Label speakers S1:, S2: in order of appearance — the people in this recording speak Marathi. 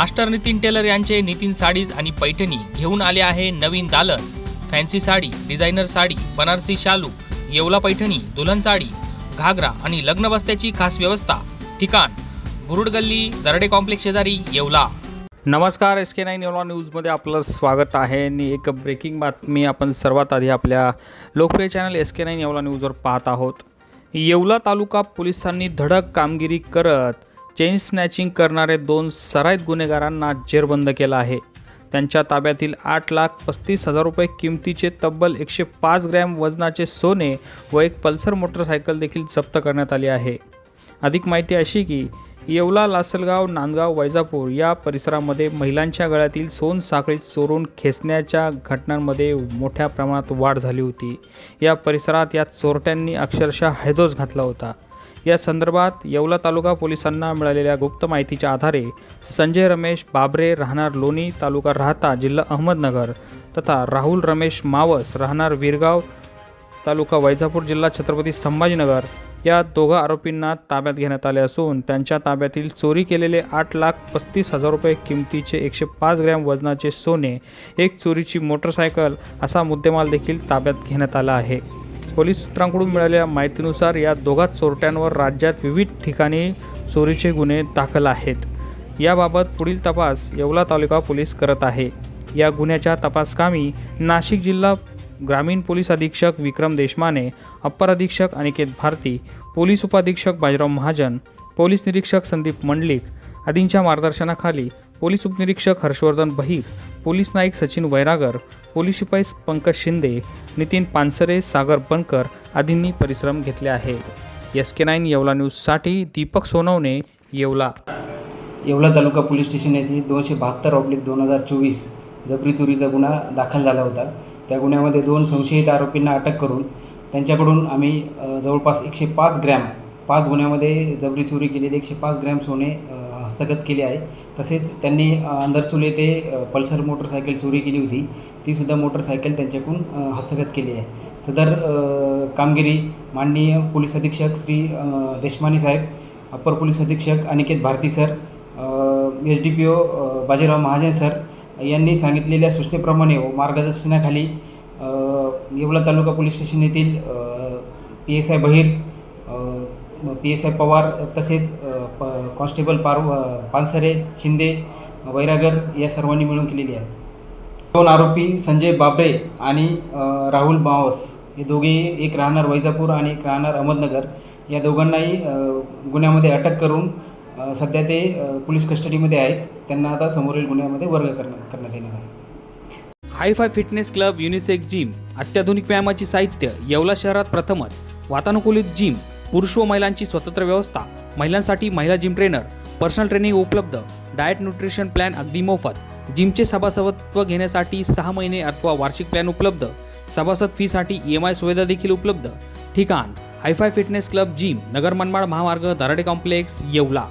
S1: मास्टर नितीन टेलर यांचे नितीन साडीज आणि पैठणी घेऊन आले आहे नवीन दालन. फॅन्सी साडी डिझायनर साडी बनारसी शालू येवला पैठणी दुल्हन साडी घागरा आणि लग्न बस्त्याची खास व्यवस्था. ठिकाण बुरुड गल्ली दरडे कॉम्प्लेक्स शेजारी येवला. नमस्कार एस के नाईन येवला न्यूजमध्ये आपलं स्वागत आहे. आणि एक ब्रेकिंग बातमी आपण सर्वात आधी आपल्या लोकप्रिय channel S K nine Yeola न्यूजवर पाहत आहोत. येवला तालुका पोलिसांनी धडक कामगिरी करत चेन स्नॅचिंग करणारे दोन सराईत गुन्हेगारांना जेरबंद केला आहे. त्यांच्या ताब्यातील आठ लाख पस्तीस हजार रुपये किमतीचे तब्बल एकशे पाच ग्रॅम वजनाचे सोने व एक पल्सर मोटरसायकल देखील जप्त करण्यात आली आहे. अधिक माहिती अशी की येवला लासलगाव नांदगाव वैजापूर या परिसरामध्ये महिलांच्या गळ्यातील सोन साखळी चोरून खेचण्याच्या घटनांमध्ये मोठ्या प्रमाणात वाढ झाली होती. या परिसरात या चोरट्यांनी अक्षरशः हैदोस घातला होता. या संदर्भात येवला तालुका पोलिसांना मिळालेल्या गुप्त माहितीच्या आधारे संजय रमेश बाबरे राहणार लोणी तालुका राहता जिल्हा अहमदनगर तथा राहुल रमेश मावस राहणार विरगाव तालुका वैजापूर जिल्हा छत्रपती संभाजीनगर. या दोघा आरोपींना ताब्यात घेण्यात आले असून त्यांच्या ताब्यातील चोरी केलेले आठ लाख पस्तीस हजार रुपये किमतीचे एकशे पाच ग्रॅम वजनाचे सोने एक चोरीची मोटरसायकल असा मुद्देमाल देखील ताब्यात घेण्यात आला आहे. पोलीस सूत्रांकडून मिळालेल्या माहितीनुसार या दोघा चोरट्यांवर राज्यात विविध ठिकाणी चोरीचे गुन्हे दाखल आहेत. याबाबत पुढील तपास येवला तालुका पोलीस करत आहे. या गुन्ह्याच्या तपासकामी नाशिक जिल्हा ग्रामीण पोलीस अधीक्षक विक्रम देशमाने अप्पर अधीक्षक अनिकेत भारती पोलीस उपाधीक्षक बाजीराव महाजन पोलीस निरीक्षक संदीप मंडलिक आदींच्या मार्गदर्शनाखाली पोलीस उपनिरीक्षक हर्षवर्धन बहीर पोलीस नाईक सचिन वैरागर पोलीस शिपाई पंकज शिंदे नितीन पानसरे सागर बनकर आदींनी परिश्रम घेतले आहे. एस के नाईन येवला न्यूजसाठी दीपक सोनवणे येवला.
S2: येवला तालुका पोलीस स्टेशन येथे दोनशे बहात्तर ऑब्लिक दोन हजार चोवीस जबरी चोरीचा गुन्हा दाखल झाला होता. त्या गुन्ह्यामध्ये दोन संशयित आरोपींना अटक करून त्यांच्याकडून आम्ही जवळपास एकशे पाच ग्रॅम पाच गुन्ह्यामध्ये जबरी चोरी केलेले एकशे पाच ग्रॅम सोने हस्तगत केले आहे. तसेच त्यांनी अ, ते पल्सर मोटरसायकल चोरी केली होती. तीसुद्धा मोटरसायकल त्यांच्याकडून हस्तगत केली आहे. सदर कामगिरी माननीय पोलीस अधीक्षक श्री देशमाने साहेब अप्पर पोलीस अधीक्षक Aniket Bharti sir H D P O Bajirao Mahajan sir यांनी सांगितलेल्या सूचनेप्रमाणे व मार्गदर्शनाखाली येवला तालुका पोलीस स्टेशन येथील P S I Bahir P S I Pawar तसेच प कॉन्स्टेबल पार पानसरे शिंदे वैरागर या सर्वांनी मिळून केलेली आहे. दोन आरोपी संजय बाबरे आणि राहुल मावस हे दोघे एक राहणार वैजापूर आणि एक राहणार अहमदनगर. या दोघांनाही गुन्ह्यामध्ये अटक करून सध्या ते पोलीस कस्टडीमध्ये आहेत. त्यांना आता समोरील गुन्ह्यामध्ये वर्ग करण्यात करण्यात येणार आहे.
S1: Hi fi fitness club unisex gym अत्याधुनिक व्यायामाची साहित्य येवला शहरात प्रथमच वातानुकूलित जिम पुरुष व महिलांची स्वतंत्र व्यवस्था महिलांसाठी महिला जिम ट्रेनर पर्सनल ट्रेनिंग उपलब्ध डाएट न्यूट्रिशन प्लॅन अगदी मोफत जिमचे सभासदत्व घेण्यासाठी सहा महिने अथवा वार्षिक प्लॅन उपलब्ध सभासद फीसाठी ई एम आय सुविधा देखील उपलब्ध. ठिकाण hi fi fitness club gym नगर मनमाड महामार्ग दराडे कॉम्प्लेक्स येवला.